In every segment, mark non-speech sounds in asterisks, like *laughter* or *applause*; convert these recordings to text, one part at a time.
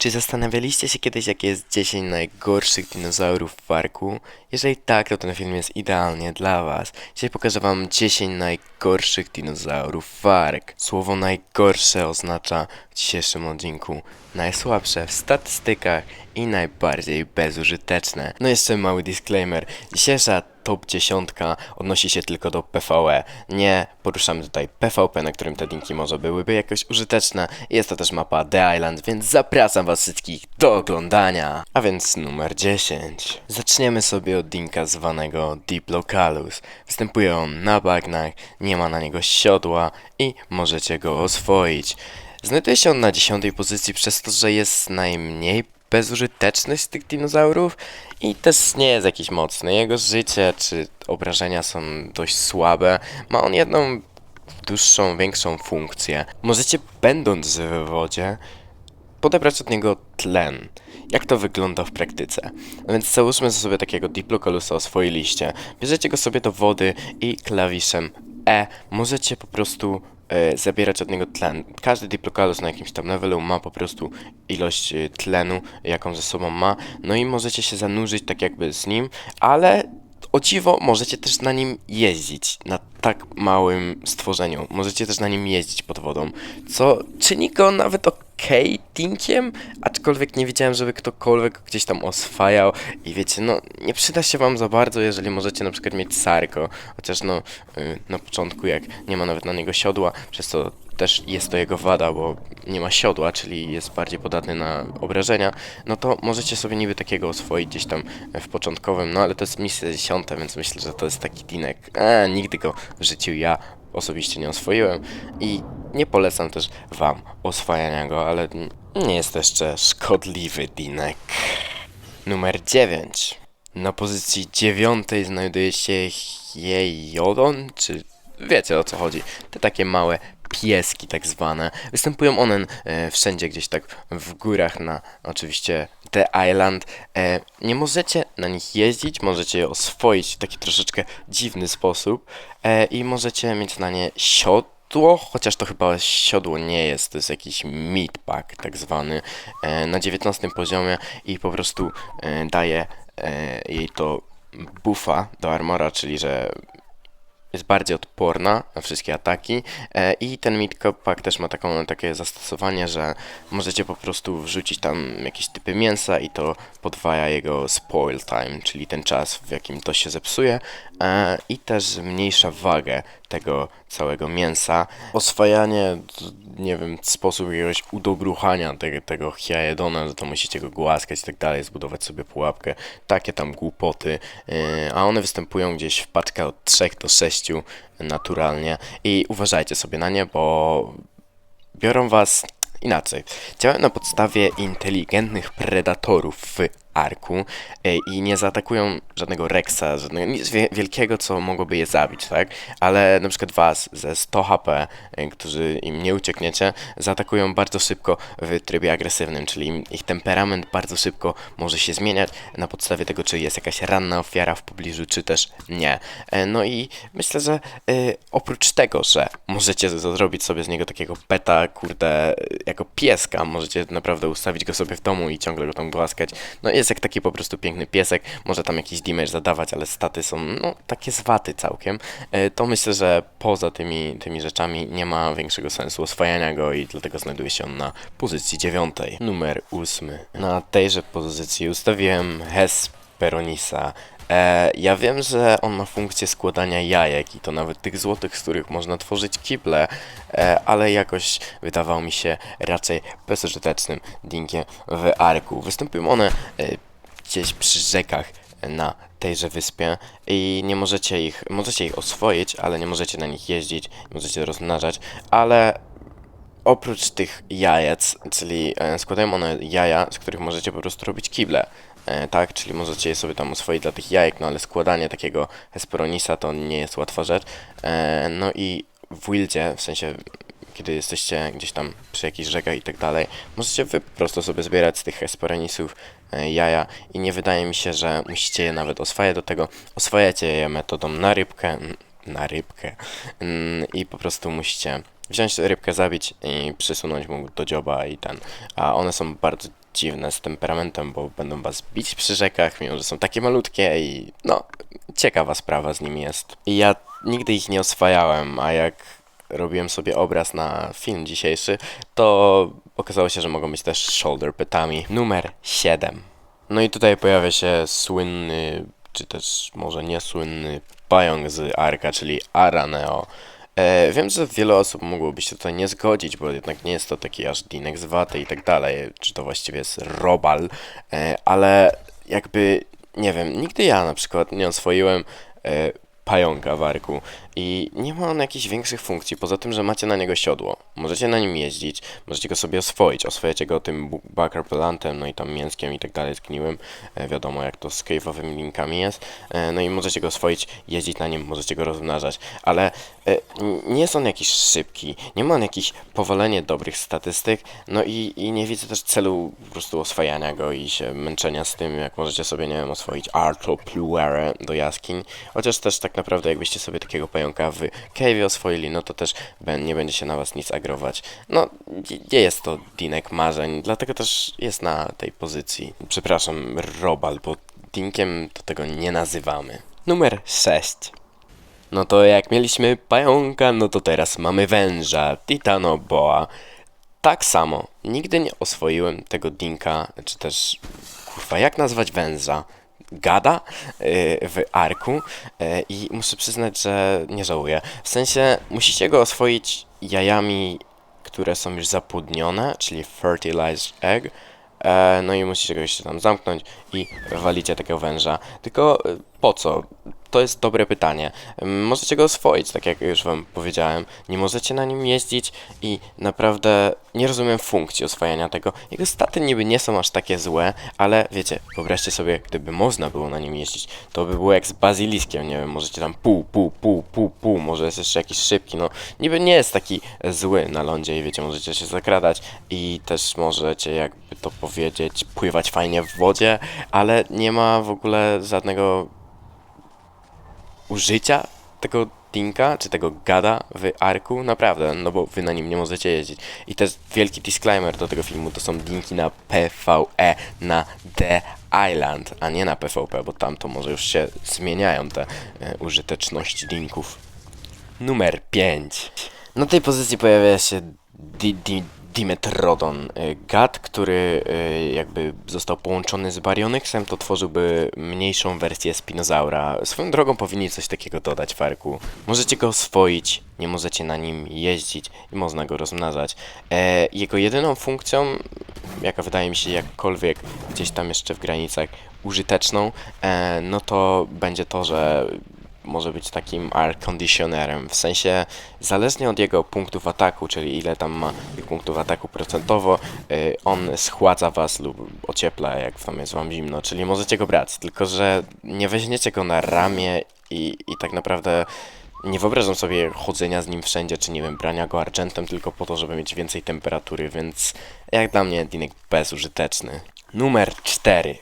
Czy zastanawialiście się kiedyś, jakie jest 10 najgorszych dinozaurów w parku? Jeżeli tak, to ten film jest idealnie dla Was. Dzisiaj pokażę Wam 10 najgorszych dinozaurów w park. Słowo najgorsze oznacza w dzisiejszym odcinku najsłabsze w statystykach i najbardziej bezużyteczne. No jeszcze mały disclaimer. Dzisiejsza top 10 odnosi się tylko do PvE. Nie poruszamy tutaj PvP, na którym te linki może byłyby jakoś użyteczne. Jest to też mapa The Island, więc zapraszam was wszystkich do oglądania. A więc numer 10. Zaczniemy sobie od linka zwanego Diplocalus. Występuje on na bagnach, nie ma na niego siodła i możecie go oswoić. Znajduje się on na 10 pozycji przez to, że jest najmniej bezużyteczny z tych dinozaurów i też nie jest jakiś mocny. Jego życie czy obrażenia są dość słabe. Ma on jedną dłuższą, większą funkcję. Możecie, będąc w wodzie, podebrać od niego tlen. Jak to wygląda w praktyce? No więc załóżmy sobie takiego Diplocolusa o swojej liście. Bierzecie go sobie do wody i klawiszem E możecie po prostu e, zabierać od niego tlen. Każdy Diplocalus na jakimś tam levelu ma po prostu ilość e, tlenu, jaką ze sobą ma. No i możecie się zanurzyć tak jakby z nim, ale o dziwo możecie też na nim jeździć, na tak małym stworzeniu. Możecie też na nim jeździć pod wodą, co czyni go nawet okej tinkiem, aczkolwiek nie widziałem, żeby ktokolwiek gdzieś tam oswajał i wiecie, no nie przyda się wam za bardzo, jeżeli możecie na przykład mieć sarko, chociaż no y, na początku jak nie ma nawet na niego siodła, przez to też jest to jego wada, bo nie ma siodła, czyli jest bardziej podatny na obrażenia, no to możecie sobie niby takiego oswoić gdzieś tam w początkowym, no ale to jest misja dziesiąta, więc myślę, że to jest taki dinek. A, nigdy go w życiu ja osobiście nie oswoiłem i nie polecam też wam oswajania go, ale nie jest jeszcze szkodliwy dinek. Numer 9. Na pozycji dziewiątej znajduje się Jejodon, czy wiecie o co chodzi. Te takie małe pieski tak zwane. Występują one e, wszędzie gdzieś tak w górach na oczywiście The Island. E, nie możecie na nich jeździć, możecie je oswoić w taki troszeczkę dziwny sposób e, i możecie mieć na nie siodło, chociaż to chyba siodło nie jest, to jest jakiś meat pack tak zwany e, na 19 poziomie i po prostu e, daje e, jej to buffa do armora, czyli że jest bardziej odporna na wszystkie ataki e, i ten Pack też ma taką, takie zastosowanie, że możecie po prostu wrzucić tam jakieś typy mięsa i to podwaja jego spoil time, czyli ten czas w jakim to się zepsuje e, i też zmniejsza wagę tego całego mięsa. Oswajanie, nie wiem, sposób jakiegoś udobruchania tego, tego Hyaedona, że to musicie go głaskać i tak dalej, zbudować sobie pułapkę, takie tam głupoty, yy, a one występują gdzieś w paczkach od 3 do 6 naturalnie i uważajcie sobie na nie, bo biorą was inaczej. Działają na podstawie inteligentnych predatorów w arku e, i nie zaatakują żadnego Rexa, żadnego nic wie- wielkiego, co mogłoby je zabić, tak? Ale na przykład was ze 100 HP, e, którzy im nie uciekniecie, zaatakują bardzo szybko w trybie agresywnym, czyli ich temperament bardzo szybko może się zmieniać na podstawie tego, czy jest jakaś ranna ofiara w pobliżu, czy też nie. E, No i myślę, że oprócz tego, że możecie zrobić sobie z niego takiego peta, kurde, jako pieska, możecie naprawdę ustawić go sobie w domu i ciągle go tam głaskać. No jest jak taki po prostu piękny piesek, może tam jakiś damage zadawać, ale staty są no takie zwaty całkiem. E, To myślę, że poza tymi, tymi rzeczami nie ma większego sensu oswajania go i dlatego znajduje się on na pozycji dziewiątej. Numer ósmy. Na tejże pozycji ustawiłem Hesperonisa. E, ja wiem, że on ma funkcję składania jajek i to nawet tych złotych, z których można tworzyć kible, e, ale jakoś wydawał mi się raczej bezużytecznym dinkiem w arku. Występują one e, gdzieś przy rzekach na tejże wyspie i nie możecie ich, możecie ich oswoić, ale nie możecie na nich jeździć, możecie rozmnażać, ale oprócz tych jajec, czyli e, składają one jaja, z których możecie po prostu robić kible. E, tak, czyli możecie je sobie tam oswoić dla tych jajek, no ale składanie takiego Hesperonisa to nie jest łatwa rzecz. E, no i w Wildzie, w sensie kiedy jesteście gdzieś tam przy jakichś rzekach i tak dalej, możecie wy po prostu sobie zbierać z tych Hesperonisów e, jaja i nie wydaje mi się, że musicie je nawet oswajać do tego. Oswajacie je metodą na rybkę, na rybkę i po prostu musicie wziąć rybkę, zabić i przysunąć mu do dzioba i ten. A one są bardzo dziwne z temperamentem, bo będą was bić przy rzekach, mimo że są takie malutkie i no, ciekawa sprawa z nimi jest. I ja nigdy ich nie oswajałem, a jak robiłem sobie obraz na film dzisiejszy, to okazało się, że mogą być też shoulder petami. Numer 7. No i tutaj pojawia się słynny, czy też może niesłynny pająk z Arka, czyli Araneo. E, wiem, że wiele osób mogłoby się tutaj nie zgodzić, bo jednak nie jest to taki aż dinek z waty i tak dalej, czy to właściwie jest robal, e, ale jakby, nie wiem, nigdy ja na przykład nie oswoiłem e, pająka w arku. I nie ma on jakichś większych funkcji, poza tym, że macie na niego siodło. Możecie na nim jeździć, możecie go sobie oswoić, oswojacie go tym bakarpelantem, no i tam mięskiem i tak dalej, zgniłym, e, wiadomo jak to z cave'owymi linkami jest, e, no i możecie go oswoić, jeździć na nim, możecie go rozmnażać, ale e, nie jest on jakiś szybki, nie ma on jakichś powalenie dobrych statystyk, no i, i nie widzę też celu po prostu oswajania go i się męczenia z tym, jak możecie sobie, nie wiem, oswoić Arto Pluere do jaskiń, chociaż też tak naprawdę jakbyście sobie takiego pająka w cave'ie oswoili, no to też nie będzie się na was nic agrować. No, nie jest to dinek marzeń, dlatego też jest na tej pozycji. Przepraszam, Robal, bo dinkiem to tego nie nazywamy. Numer 6. No to jak mieliśmy pająka, no to teraz mamy węża, Titanoboa. Tak samo, nigdy nie oswoiłem tego dinka, czy też, kurwa, jak nazwać węża? Gada yy, w arku yy, i muszę przyznać, że nie żałuję. W sensie, musicie go oswoić jajami, które są już zapłodnione, czyli fertilized egg, E, no i musicie go jeszcze tam zamknąć i walicie takiego węża. Tylko e, po co? To jest dobre pytanie. Możecie go oswoić, tak jak już wam powiedziałem. Nie możecie na nim jeździć i naprawdę nie rozumiem funkcji oswajania tego. Jego staty niby nie są aż takie złe, ale wiecie, wyobraźcie sobie, gdyby można było na nim jeździć, to by było jak z bazyliskiem, nie wiem, możecie tam pół, pół, pół, pół, pół, może jest jeszcze jakiś szybki, no niby nie jest taki zły na lądzie i wiecie, możecie się zakradać i też możecie, jakby to powiedzieć, pływać fajnie w wodzie, ale nie ma w ogóle żadnego użycia tego dinka, czy tego gada w arku, naprawdę, no bo wy na nim nie możecie jeździć. I też wielki disclaimer do tego filmu, to są dinki na PvE, na The Island, a nie na PvP, bo tam to może już się zmieniają te e, użyteczności dinków. Numer 5. Na tej pozycji pojawia się Di Di Dimetrodon, y, gad, który y, jakby został połączony z Baryonyxem, to tworzyłby mniejszą wersję Spinozaura. Swoją drogą powinni coś takiego dodać w arku. Możecie go oswoić, nie możecie na nim jeździć i można go rozmnażać. E, jego jedyną funkcją, jaka wydaje mi się jakkolwiek gdzieś tam jeszcze w granicach użyteczną, e, no to będzie to, że może być takim air conditionerem, w sensie zależnie od jego punktów ataku, czyli ile tam ma punktów ataku procentowo, y, on schładza was lub ociepla, jak tam jest wam zimno, czyli możecie go brać, tylko że nie weźmiecie go na ramię i, i tak naprawdę nie wyobrażam sobie chodzenia z nim wszędzie, czy nie wiem, brania go argentem tylko po to, żeby mieć więcej temperatury, więc jak dla mnie dinek bezużyteczny. Numer 4.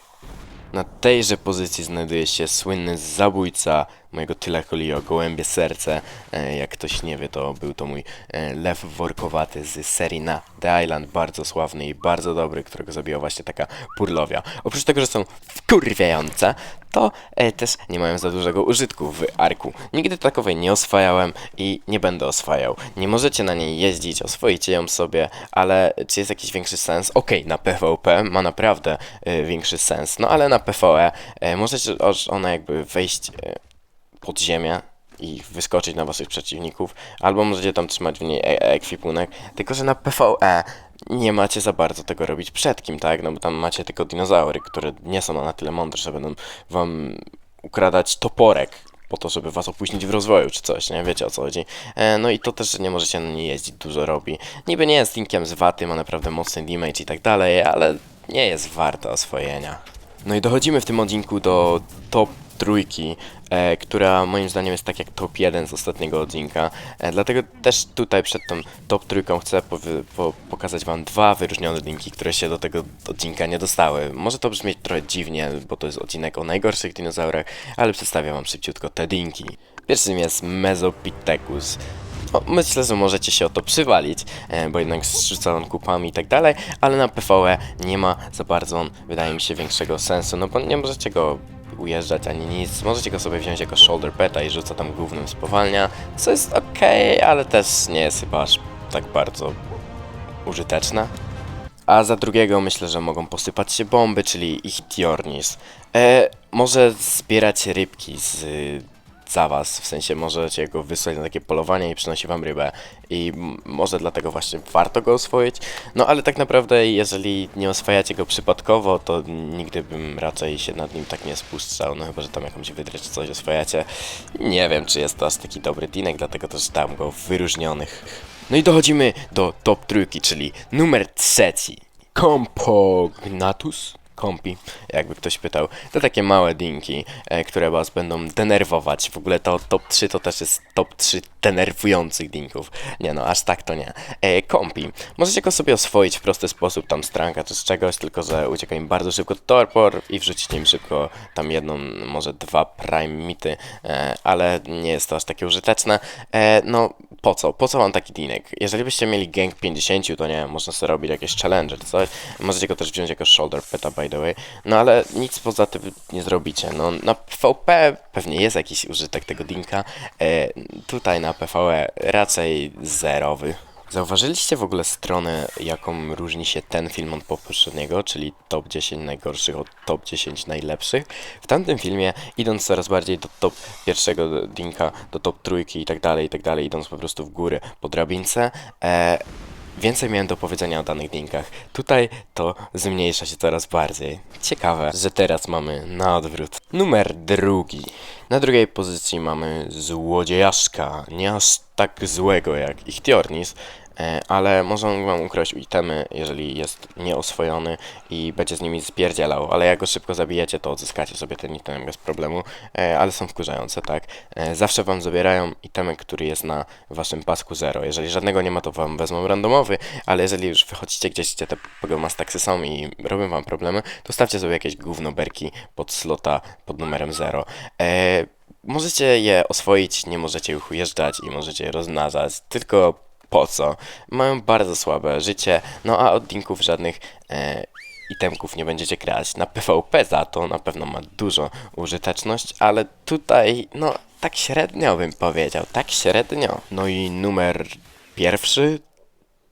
Na tejże pozycji znajduje się słynny zabójca mojego Tylakolio, gołębie serce. E, jak ktoś nie wie, to był to mój e, lew workowaty z serii na The Island, bardzo sławny i bardzo dobry, którego zabijała właśnie taka purlowia. Oprócz tego, że są wkurwiające, to e, też nie mają za dużego użytku w arku. Nigdy takowej nie oswajałem i nie będę oswajał. Nie możecie na niej jeździć, oswoicie ją sobie, ale czy jest jakiś większy sens? Okej, na PvP ma naprawdę większy sens, no ale na PvE e, możecie oż ona jakby wejść pod ziemię i wyskoczyć na waszych przeciwników, albo możecie tam trzymać w niej e- ekwipunek, tylko że na PvE nie macie za bardzo tego robić przed kim, tak? No bo tam macie tylko dinozaury, które nie są na tyle mądre, że będą wam ukradać toporek po to, żeby was opóźnić w rozwoju czy coś, nie? Wiecie o co chodzi. E, no i to też, że nie możecie na niej jeździć, dużo robi. Niby nie jest linkiem z waty, ma naprawdę mocny damage i tak dalej, ale nie jest warto oswojenia. No i dochodzimy w tym odcinku do top trójki, e, która moim zdaniem jest tak jak top 1 z ostatniego odcinka. E, dlatego też tutaj przed tą top trójką chcę po, pokazać wam dwa wyróżnione linki, które się do tego odcinka nie dostały. Może to brzmieć trochę dziwnie, bo to jest odcinek o najgorszych dinozaurach, ale przedstawiam wam szybciutko te linki. Pierwszym jest Mesopithecus. no, myślę, że możecie się o to przywalić, e, bo jednak zrzuca on kupami i tak dalej, ale na PvE nie ma za bardzo, on, wydaje mi się, większego sensu, no bo nie możecie go ujeżdżać ani nic, możecie go sobie wziąć jako shoulder peta i rzuca tam głównym spowalnia, co jest ok, ale też nie jest chyba aż tak bardzo użyteczne. A za drugiego myślę, że mogą posypać się bomby, czyli ich Tiornis. E, może zbierać rybki z, za was, w sensie możecie go wysłać na takie polowanie i przynosi wam rybę. I może dlatego właśnie warto go oswoić. No ale tak naprawdę, jeżeli nie oswajacie go przypadkowo, to nigdy bym raczej się nad nim tak nie spuszczał. No chyba, że tam jakąś wydrę czy coś oswajacie. Nie wiem, czy jest to aż taki dobry dinek, dlatego też dam go w wyróżnionych. No i dochodzimy do top trójki, czyli numer trzeci. Compognatus? Kompi, jakby ktoś pytał. To takie małe dinki, e, które was będą denerwować. W ogóle to top 3 to też jest top 3 denerwujących dinków. Nie no, aż tak to nie. E, kompi. Możecie go sobie oswoić w prosty sposób, tam stranka czy z czegoś, tylko że ucieka im bardzo szybko torpor i wrzucicie im szybko tam jedną, może dwa prime mity, e, ale nie jest to aż takie użyteczne. E, no, po co? Po co wam taki dinek? Jeżeli byście mieli gang 50, to nie wiem, można sobie robić jakieś challenge czy coś. Możecie go też wziąć jako shoulder peta, by the way. No ale nic poza tym nie zrobicie. No na PvP pewnie jest jakiś użytek tego dinka. E, tutaj na PvE raczej zerowy. Zauważyliście w ogóle stronę, jaką różni się ten film od poprzedniego, czyli top 10 najgorszych od top 10 najlepszych? W tamtym filmie, idąc coraz bardziej do top pierwszego dinka, do top trójki i tak dalej, i tak dalej, idąc po prostu w górę po drabince, e, więcej miałem do powiedzenia o danych dinkach. Tutaj to zmniejsza się coraz bardziej. Ciekawe, że teraz mamy na odwrót. Numer drugi. Na drugiej pozycji mamy złodziejaszka. Nie aż tak złego jak Ichtiornis, ale może on wam ukraść itemy, jeżeli jest nieoswojony i będzie z nimi spierdzielał, ale jak go szybko zabijecie, to odzyskacie sobie ten item bez problemu, e, ale są wkurzające, tak? E, zawsze wam zabierają itemy, który jest na waszym pasku 0. Jeżeli żadnego nie ma, to wam wezmą randomowy, ale jeżeli już wychodzicie gdzieś, gdzie te pogomastaksy są i robią wam problemy, to stawcie sobie jakieś gównoberki pod slota pod numerem 0. E, możecie je oswoić, nie możecie ich ujeżdżać i możecie je rozmnażać, tylko po co? Mają bardzo słabe życie, no a od dinków żadnych e, itemków nie będziecie grać. Na PvP za to na pewno ma dużo użyteczność, ale tutaj, no, tak średnio bym powiedział, tak średnio. No i numer pierwszy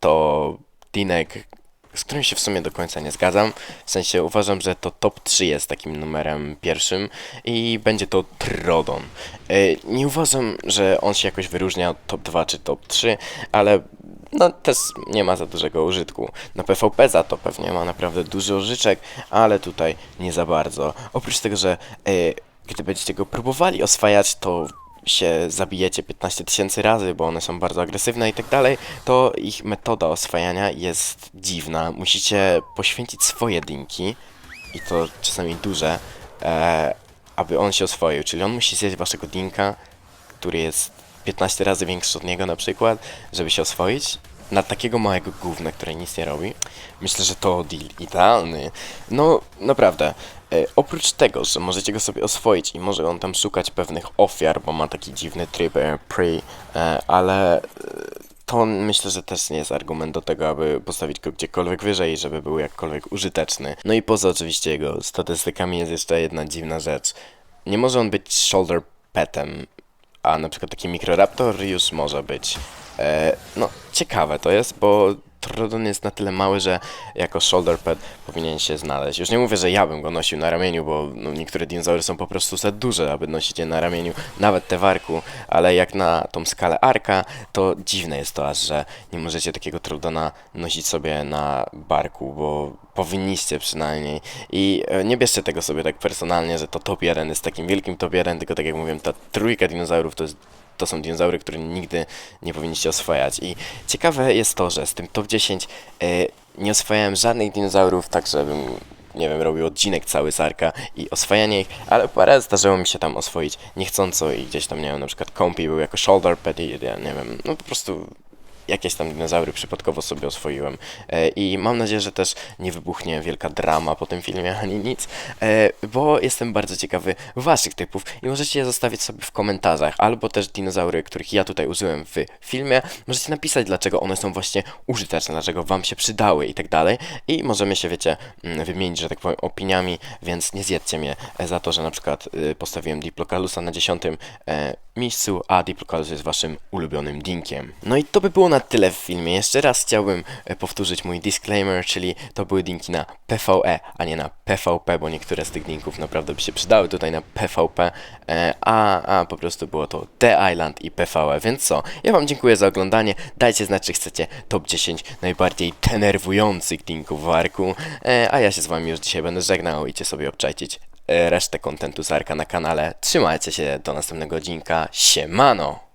to Dinek, z którym się w sumie do końca nie zgadzam. W sensie uważam, że to top 3 jest takim numerem pierwszym i będzie to Trodon. E, Nie uważam, że on się jakoś wyróżnia od top 2 czy top 3, ale no też nie ma za dużego użytku. Na PvP za to pewnie ma naprawdę duży użyczek, ale tutaj nie za bardzo. Oprócz tego, że e, gdy będziecie go próbowali oswajać, to się zabijecie 15 tysięcy razy, bo one są bardzo agresywne i tak dalej, to ich metoda oswajania jest dziwna. Musicie poświęcić swoje dinki, i to czasami duże, e, aby on się oswoił. Czyli on musi zjeść waszego dinka, który jest 15 razy większy od niego na przykład, żeby się oswoić. Na takiego małego gówna, które nic nie robi. Myślę, że to deal idealny. No, naprawdę. E, oprócz tego, że możecie go sobie oswoić i może on tam szukać pewnych ofiar, bo ma taki dziwny tryb e, pre, e, ale e, to myślę, że też nie jest argument do tego, aby postawić go gdziekolwiek wyżej, żeby był jakkolwiek użyteczny. No i poza oczywiście jego statystykami jest jeszcze jedna dziwna rzecz. Nie może on być shoulder petem, a na przykład taki Microraptor już może być. No, ciekawe to jest, bo Trodon jest na tyle mały, że jako shoulder pad powinien się znaleźć. Już nie mówię, że ja bym go nosił na ramieniu, bo no, niektóre dinozaury są po prostu za duże, aby nosić je na ramieniu, nawet te warku, ale jak na tą skalę arka, to dziwne jest to aż, że nie możecie takiego Trodona nosić sobie na barku, bo powinniście przynajmniej. I e, nie bierzcie tego sobie tak personalnie, że to top 1 jest takim wielkim top 1, tylko tak jak mówiłem, ta trójka dinozaurów to jest to są dinozaury, które nigdy nie powinniście oswajać. I ciekawe jest to, że z tym top 10 e, nie oswajałem żadnych dinozaurów, tak żebym, nie wiem, robił odcinek cały z Arka i oswajanie ich, ale parę zdarzyło mi się tam oswoić niechcąco i gdzieś tam, nie wiem, na przykład Kompi był jako shoulder pad i nie wiem, no po prostu jakieś tam dinozaury przypadkowo sobie oswoiłem. E, I mam nadzieję, że też nie wybuchnie wielka drama po tym filmie *laughs* ani nic, e, bo jestem bardzo ciekawy waszych typów i możecie je zostawić sobie w komentarzach, albo też dinozaury, których ja tutaj użyłem w filmie. Możecie napisać, dlaczego one są właśnie użyteczne, dlaczego wam się przydały i tak dalej. I możemy się, wiecie, mm, wymienić, że tak powiem, opiniami, więc nie zjedzcie mnie e, za to, że na przykład postawiłem Diplocalusa na dziesiątym miejscu, a Diplocalus jest waszym ulubionym dinkiem. No i to by było na tyle w filmie. Jeszcze raz chciałbym e, powtórzyć mój disclaimer, czyli to były dinki na PVE, a nie na PVP, bo niektóre z tych dinków naprawdę by się przydały tutaj na PVP, e, a, a po prostu było to The Island i PVE, więc co? Ja wam dziękuję za oglądanie, dajcie znać, czy chcecie top 10 najbardziej denerwujących dinków w Arku, e, a ja się z wami już dzisiaj będę żegnał, idźcie sobie obczajcić resztę kontentu z Arka na kanale. Trzymajcie się, do następnego odcinka, siemano!